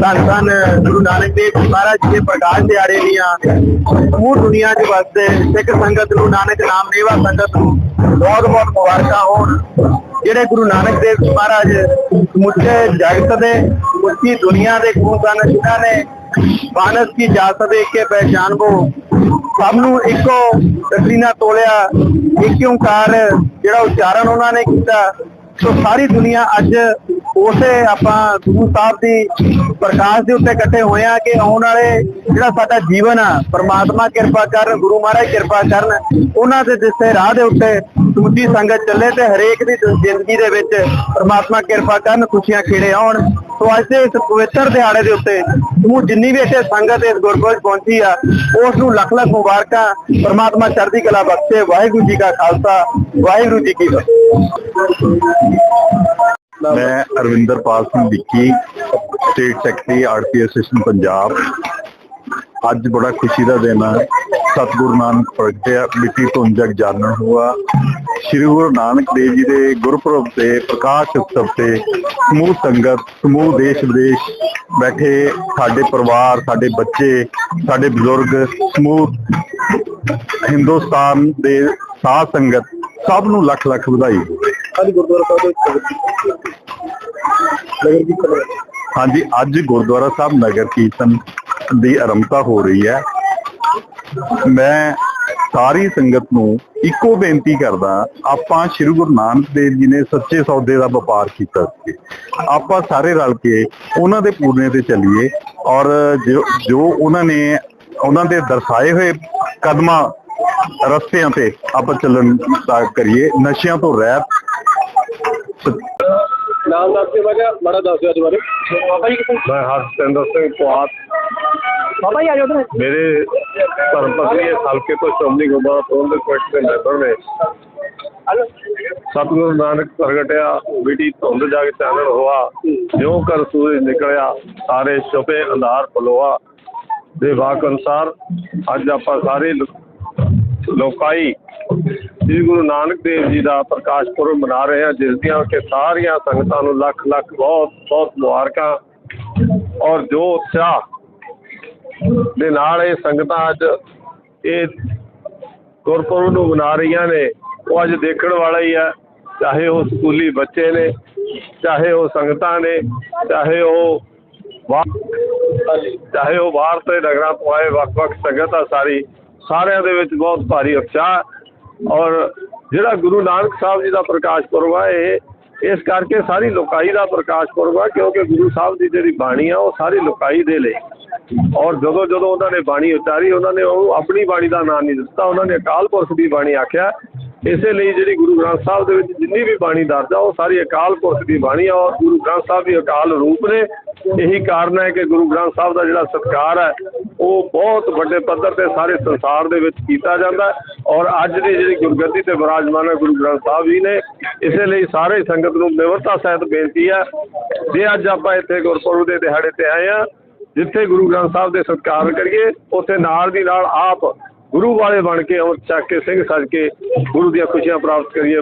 ਧੰਨ ਧੰਨ ਗੁਰੂ ਨਾਨਕ ਦੇਵ ਜੀ ਮਹਾਰਾਜ ਦੇ ਪ੍ਰਕਾਸ਼ ਦਿਹਾੜੇ ਦੀਆਂ ਸਮੂਹ ਦੁਨੀਆ 'ਚ ਵਸਦੇ ਸਿੱਖ ਸੰਗਤ ਨੂੰ ਨਾਨਕ ਨਾਮ ਲੇਵਾ ਸੰਗਤ ਨੂੰ ਬਹੁਤ ਬਹੁਤ ਮੁਬਾਰਕਾਂ ਹੋਣ। ਜਿਹੜੇ ਗੁਰੂ ਨਾਨਕ ਦੇਵ ਜੀ ਮਹਾਰਾਜ ਸਮੁੱਚੇ ਜਗਤ ਦੇ ਸਮੁੱਚੀ ਦੁਨੀਆ ਦੇ ਗੁਰੂ ਸਨ, ਜਿਨ੍ਹਾਂ ਨੇ ਮਾਨਸ ਕੀ ਜਾਤ ਦੇਖ ਕੇ ਪਹਿਚਾਨ ਕੋ ਸਭ ਨੂੰ ਇੱਕੋ ਤਸਲੀ ਨਾਲ ਤੋਲਿਆ, ਇੱਕ ਓੰਕਾਰ ਜਿਹੜਾ ਉਚਾਰਨ ਉਹਨਾਂ ਨੇ ਕੀਤਾ। ਸੋ ਸਾਰੀ ਦੁਨੀਆ ਅੱਜ ਉਸੇ ਆਪਾਂ ਗੁਰੂ ਸਾਹਿਬ ਦੀ ਪ੍ਰਕਾਸ਼ ਦੇ ਉੱਤੇ ਇਕੱਠੇ ਹੋਏ ਆ ਕਿ ਆਉਣ ਵਾਲੇ ਜਿਹੜਾ ਸਾਡਾ ਜੀਵਨ ਆ, ਪਰਮਾਤਮਾ ਕਿਰਪਾ ਕਰਨ, ਗੁਰੂ ਮਹਾਰਾਜ ਕਿਰਪਾ ਕਰਨ, ਉਹਨਾਂ ਦੇ ਦਿੱਤੇ ਰਾਹ ਦੇ ਉੱਤੇ ਦੂਜੀ ਸੰਗਤ ਚੱਲੇ ਤੇ ਹਰੇਕ ਦੀ ਜ਼ਿੰਦਗੀ ਦੇ ਵਿੱਚ ਪਰਮਾਤਮਾ ਕਿਰਪਾ ਕਰਨ, ਖੁਸ਼ੀਆਂ ਖੇੜੇ ਆਉਣ। ਸੋ ਅੱਜ ਦੇ ਇਸ ਪਵਿੱਤਰ ਦਿਹਾੜੇ ਦੇ ਉੱਤੇ ਸਮੂਹ ਜਿੰਨੀ ਵੀ ਇੱਥੇ ਸੰਗਤ ਇਸ ਗੁਰਪੁਰਬ ਪਹੁੰਚੀ ਆ, ਉਸ ਨੂੰ ਲੱਖ ਲੱਖ ਮੁਬਾਰਕਾਂ। ਪ੍ਰਮਾਤਮਾ ਚੜ੍ਹਦੀ ਕਲਾ ਬਖਸ਼ੇ। ਵਾਹਿਗੁਰੂ ਜੀ ਕਾ ਖਾਲਸਾ। ਵਾਹਿਗੁਰੂ ਜੀ ਕੀ ਫਤਿਹ। ਮੈਂ Arvinderpal Singh Vicky state secretary RT association Punjab ਅੱਜ ਬੜਾ ਖੁਸ਼ੀ ਦਾ ਦਿਨ ਹੈ ਸਤਿਗੁਰੂ ਨਾਨਕ ਪ੍ਰਗਟਿਆ ਮਿੱਟੀ ਤੋਂ ਜਗ ਜਾਣਨ ਹੋਆ। ਸ੍ਰੀ ਗੁਰੂ ਨਾਨਕ ਦੇਵ ਜੀ ਦੇ ਗੁਰਪੁਰਬ ਤੇ, ਪ੍ਰਕਾਸ਼ ਉਤਸਵ ਤੇ ਸਮੂਹ ਸੰਗਤ, ਸਮੂਹ ਦੇਸ਼ ਵਿਦੇਸ਼ ਬੈਠੇ ਸਾਡੇ ਪਰਿਵਾਰ, ਸਾਡੇ ਬੱਚੇ, ਸਾਡੇ ਬਜ਼ੁਰਗ, ਸਮੂਹ ਹਿੰਦੁਸਤਾਨ ਦੇ ਸਾਧ ਸੰਗਤ, ਸਭ ਨੂੰ ਲੱਖ ਲੱਖ ਵਧਾਈ। ਹੋਵੇ ਅੱਜ ਗੁਰਦੁਆਰਾ ਸਾਹਿਬ ਦੇ ਨਗਰ ਕੀ ਹਾਂਜੀ, ਅੱਜ ਗੁਰਦੁਆਰਾ ਸਾਹਿਬ ਨਗਰ ਕੀਰਤਨ ਦੀ ਆਰੰਭਤਾ ਹੋ ਰਹੀ ਹੈ। ਮੈਂ ਸਾਰੀ ਸੰਗਤ ਨੂੰ ਇੱਕੋ ਬੇਨਤੀ ਕਰਦਾ, ਆਪਾਂ ਸ੍ਰੀ ਗੁਰੂ ਨਾਨਕ ਦੇਵ ਜੀ ਨੇ ਸੱਚੇ ਸੌਦੇ ਦਾ ਵਪਾਰ ਕੀਤਾ ਸੀ। ਆਪਾਂ ਸਾਰੇ ਰਲ ਕੇ ਉਹਨਾਂ ਦੇ ਪੂਰਨੇ ਤੇ ਚੱਲੀਏ ਔਰ ਜੋ ਜੋ ਉਹਨਾਂ ਨੇ, ਉਹਨਾਂ ਦੇ ਦਰਸਾਏ ਹੋਏ ਕਦਮਾਂ ਰਸਤਿਆਂ ਤੇ ਆਪਾਂ ਚੱਲਣ ਦਾ ਕਰੀਏ, ਨਸ਼ਿਆਂ ਤੋਂ ਰਹਿਤ ਨਾਮ ਦੱਸ ਕੇ ਮੈਂ ਕਿਹਾ ਦੱਸ ਦਿਓ ਅੱਜ ਬਾਰੇ। ਬਾਬਾ ਜੀ ਕਿੱਥੇ? ਮੈਂ ਹਰਸਿੰਦਰ ਸਿੰਘ ਪੁਆਤ। ਬਾਬਾ ਜੀ ਆ ਜਾਓ ਉਧਰ। ਮੇਰੇ ਧਰਮ ਪਤਨੀ ਇਸ ਹਲਕੇ ਤੋਂ ਸ਼੍ਰੋਮਣੀ ਗੁਰਦੁਆਰਾ ਪ੍ਰਬੰਧਕ ਕਮੇਟੀ ਦੇ ਮੈਂਬਰ ਨੇ। ਸਤਿਗੁਰੂ ਨਾਨਕ ਪ੍ਰਗਟਿਆ ਮਿੱਟੀ ਧੁੰਦ ਜਾ ਕੇ ਚਾਨਣ ਹੋਆ ਜਿਉਂ ਕਰ ਸੂਰਜ ਨਿਕਲਿਆ ਸਾਰੇ ਛੁਪੇ ਅੰਧਾਰ ਪਲੋਆ। ਦੇ ਵਾਕ ਅਨੁਸਾਰ ਅੱਜ ਆਪਾਂ ਸਾਰੇ ਲੋ- ਲੋਕਾਈ ਸ੍ਰੀ ਗੁਰੂ ਨਾਨਕ ਦੇਵ ਜੀ ਦਾ ਪ੍ਰਕਾਸ਼ ਪੁਰਬ ਮਨਾ ਰਹੇ ਹਾਂ, ਜਿਸ ਦੀਆਂ ਕਿ ਸਾਰੀਆਂ ਸੰਗਤਾਂ ਨੂੰ ਲੱਖ ਲੱਖ ਬਹੁਤ ਬਹੁਤ ਮੁਬਾਰਕਾਂ ਔਰ ਜੋ ਉਤਸ਼ਾਹ ਦੇ ਨਾਲ ਇਹ ਸੰਗਤਾਂ ਅੱਜ ਇਹ ਗੁਰਪੁਰਬ ਨੂੰ ਮਨਾ ਰਹੀਆਂ ਨੇ, ਉਹ ਅੱਜ ਦੇਖਣ ਵਾਲਾ ਹੀ ਹੈ, ਚਾਹੇ ਉਹ ਸਕੂਲੀ ਬੱਚੇ ਨੇ, ਚਾਹੇ ਉਹ ਸੰਗਤਾਂ ਨੇ, ਚਾਹੇ ਉਹ ਚਾਹੇ ਉਹ ਬਾਹਰ ਤੇ ਨਗਰਾਂ ਤੋਂ ਆਏ ਵੱਖ-ਵੱਖ ਸੰਗਤ ਆ ਸਾਰੀ, ਸਾਰਿਆਂ ਦੇ ਵਿੱਚ ਬਹੁਤ ਭਾਰੀ ਉਤਸ਼ਾਹ ਔਰ ਜਿਹੜਾ ਗੁਰੂ ਨਾਨਕ ਸਾਹਿਬ ਜੀ ਦਾ ਪ੍ਰਕਾਸ਼ ਪੁਰਬ ਆ, ਇਹ ਇਸ ਕਰਕੇ ਸਾਰੀ ਲੋਕਾਈ ਦਾ ਪ੍ਰਕਾਸ਼ ਪੁਰਬ ਆ, ਕਿਉਂਕਿ ਗੁਰੂ ਸਾਹਿਬ ਦੀ ਜਿਹੜੀ ਬਾਣੀ ਆ, ਉਹ ਸਾਰੀ ਲੋਕਾਈ ਦੇ ਲਈ। ਔਰ ਜਦੋਂ ਜਦੋਂ ਉਹਨਾਂ ਨੇ ਬਾਣੀ ਉਚਾਰੀ, ਉਹਨਾਂ ਨੇ ਉਹ ਆਪਣੀ ਬਾਣੀ ਦਾ ਨਾਮ ਨਹੀਂ ਦਿੱਤਾ, ਉਹਨਾਂ ਨੇ ਅਕਾਲ ਪੁਰਖ ਦੀ ਬਾਣੀ ਆਖਿਆ। ਇਸੇ ਲਈ ਜਿਹੜੀ ਗੁਰੂ ਗ੍ਰੰਥ ਸਾਹਿਬ ਦੇ ਵਿੱਚ ਜਿੰਨੀ ਵੀ ਬਾਣੀ ਦਰਜ ਆ, ਉਹ ਸਾਰੀ ਅਕਾਲ ਪੁਰਖ ਦੀ ਬਾਣੀ ਆ, ਔਰ ਗੁਰੂ ਗ੍ਰੰਥ ਸਾਹਿਬ ਵੀ ਅਕਾਲ ਰੂਪ ਨੇ। ਇਹੀ ਕਾਰਨ ਹੈ ਕਿ ਗੁਰੂ ਗ੍ਰੰਥ ਸਾਹਿਬ ਦਾ ਜਿਹੜਾ ਸਤਿਕਾਰ ਹੈ ਉਹ ਬਹੁਤ ਵੱਡੇ ਪੱਧਰ ਤੇ ਸਾਰੇ ਸੰਸਾਰ ਦੇ ਵਿੱਚ ਕੀਤਾ ਜਾਂਦਾ ਔਰ ਅੱਜ ਦੀ ਜਿਹੜੀ ਗੁਰਗੱਦੀ ਤੇ ਵਿਰਾਜਮਾਨ ਹੈ, ਗੁਰੂ ਗ੍ਰੰਥ ਸਾਹਿਬ ਜੀ ਨੇ, ਇਸੇ ਲਈ ਸਾਰੇ ਸੰਗਤ ਨੂੰ ਨਿਮਰਤਾ ਸਹਿਤ ਬੇਨਤੀ ਆ ਜੇ ਅੱਜ ਆਪਾਂ ਇੱਥੇ ਗੁਰਪੁਰਬ ਦੇ ਦਿਹਾੜੇ ਤੇ ਆਏ ਆ ਜਿੱਥੇ ਗੁਰੂ ਗ੍ਰੰਥ ਸਾਹਿਬ ਦੇ ਸਤਿਕਾਰ ਕਰੀਏ, ਉੱਥੇ ਨਾਲ ਦੀ ਨਾਲ ਆਪ ਗੁਰੂ ਵਾਲੇ ਬਣ ਕੇ ਔਰ ਚੱਕ ਕੇ, ਸਿੰਘ ਸੱਜ ਕੇ ਗੁਰੂ ਦੀਆਂ ਖੁਸ਼ੀਆਂ ਪ੍ਰਾਪਤ ਕਰੀਏ।